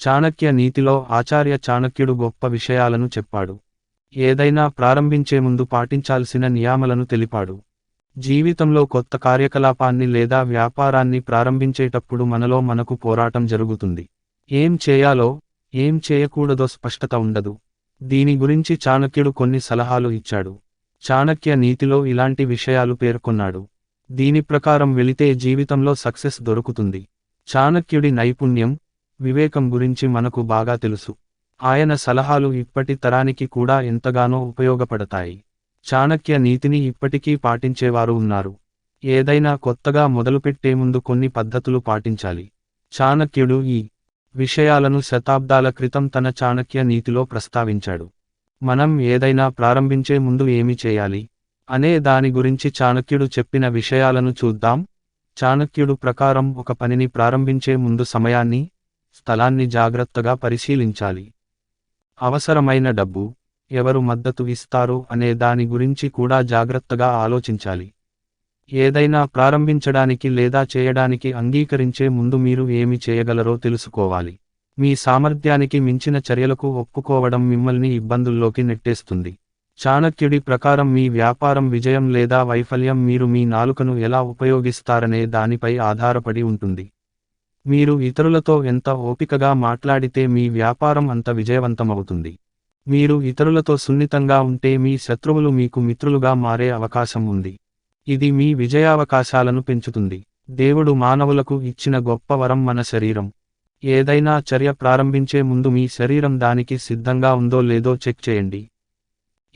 చాణక్య నీతిలో ఆచార్య చాణక్యుడు గొప్ప విషయాలను చెప్పాడు. ఏదైనా ప్రారంభించే ముందు పాటించాల్సిన నియామలను తెలిపాడు. జీవితంలో కొత్త కార్యకలాపాన్ని లేదా వ్యాపారాన్ని ప్రారంభించేటప్పుడు మనలో మనకు పోరాటం జరుగుతుంది. ఏం చేయాలో ఏం చేయకూడదో స్పష్టత ఉండదు. దీని గురించి చాణక్యుడు కొన్ని సలహాలు ఇచ్చాడు. చాణక్య నీతిలో ఇలాంటి విషయాలు పేర్కొన్నాడు. దీని ప్రకారం వెళితే జీవితంలో సక్సెస్ దొరుకుతుంది. చాణక్యుడి నైపుణ్యం వివేకం గురించి మనకు బాగా తెలుసు. ఆయన సలహాలు ఇప్పటి తరానికి కూడా ఎంతగానో ఉపయోగపడతాయి. చాణక్య నీతిని ఇప్పటికీ పాటించేవారు ఉన్నారు. ఏదైనా కొత్తగా మొదలుపెట్టే ముందు కొన్ని పద్ధతులు పాటించాలి. చాణక్యుడు ఈ విషయాలను శతాబ్దాల క్రితం తన చాణక్య నీతిలో ప్రస్తావించాడు. మనం ఏదైనా ప్రారంభించే ముందు ఏమి చేయాలి? అనే దాని గురించి చాణక్యుడు చెప్పిన విషయాలను చూద్దాం. చాణక్యుడు ప్రకారం ఒక పనిని ప్రారంభించే ముందు సమయాన్ని స్థలాన్ని జాగ్రత్తగా పరిశీలించాలి. అవసరమైన డబ్బు ఎవరు మద్దతు ఇస్తారు అనే దాని గురించి కూడా జాగ్రత్తగా ఆలోచించాలి. ఏదైనా ప్రారంభించడానికి లేదా చేయడానికి అంగీకరించే ముందు మీరు ఏమి చేయగలరో తెలుసుకోవాలి. మీ సామర్థ్యానికి మించిన చర్యలకు ఒప్పుకోవడం మిమ్మల్ని ఇబ్బందుల్లోకి నెట్టేస్తుంది. చాణక్యుడి ప్రకారం మీ వ్యాపారం విజయం లేదా వైఫల్యం మీరు మీ నాలుకను ఎలా ఉపయోగిస్తారనే దానిపై ఆధారపడి ఉంటుంది. మీరు ఇతరులతో ఎంత ఓపికగా మాట్లాడితే మీ వ్యాపారం అంత విజయవంతమవుతుంది. మీరు ఇతరులతో సున్నితంగా ఉంటే మీ శత్రువులు మీకు మిత్రులుగా మారే అవకాశం ఉంది. ఇది మీ విజయావకాశాలను పెంచుతుంది. దేవుడు మానవులకు ఇచ్చిన గొప్ప వరం మన శరీరం. ఏదైనా చర్య ప్రారంభించే ముందు మీ శరీరం దానికి సిద్ధంగా ఉందో లేదో చెక్ చేయండి.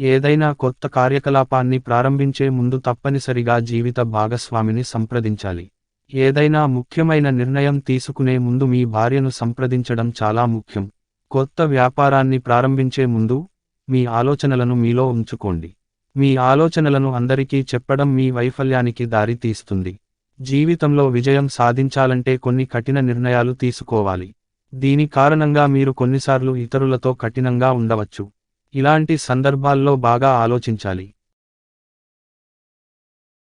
ఏదైనా కొత్త కార్యకలాపాన్ని ప్రారంభించే ముందు తప్పనిసరిగా జీవిత భాగస్వామిని సంప్రదించాలి. ఏదైనా ముఖ్యమైన నిర్ణయం తీసుకునే ముందు మీ భార్యను సంప్రదించడం చాలా ముఖ్యం. కొత్త వ్యాపారాన్ని ప్రారంభించే ముందు మీ ఆలోచనలను మీలో ఉంచుకోండి. మీ ఆలోచనలను అందరికీ చెప్పడం మీ వైఫల్యానికి దారి తీస్తుంది. జీవితంలో విజయం సాధించాలంటే కొన్ని కఠిన నిర్ణయాలు తీసుకోవాలి. దీని కారణంగా మీరు కొన్నిసార్లు ఇతరులతో కఠినంగా ఉండవచ్చు. ఇలాంటి సందర్భాల్లో బాగా ఆలోచించాలి.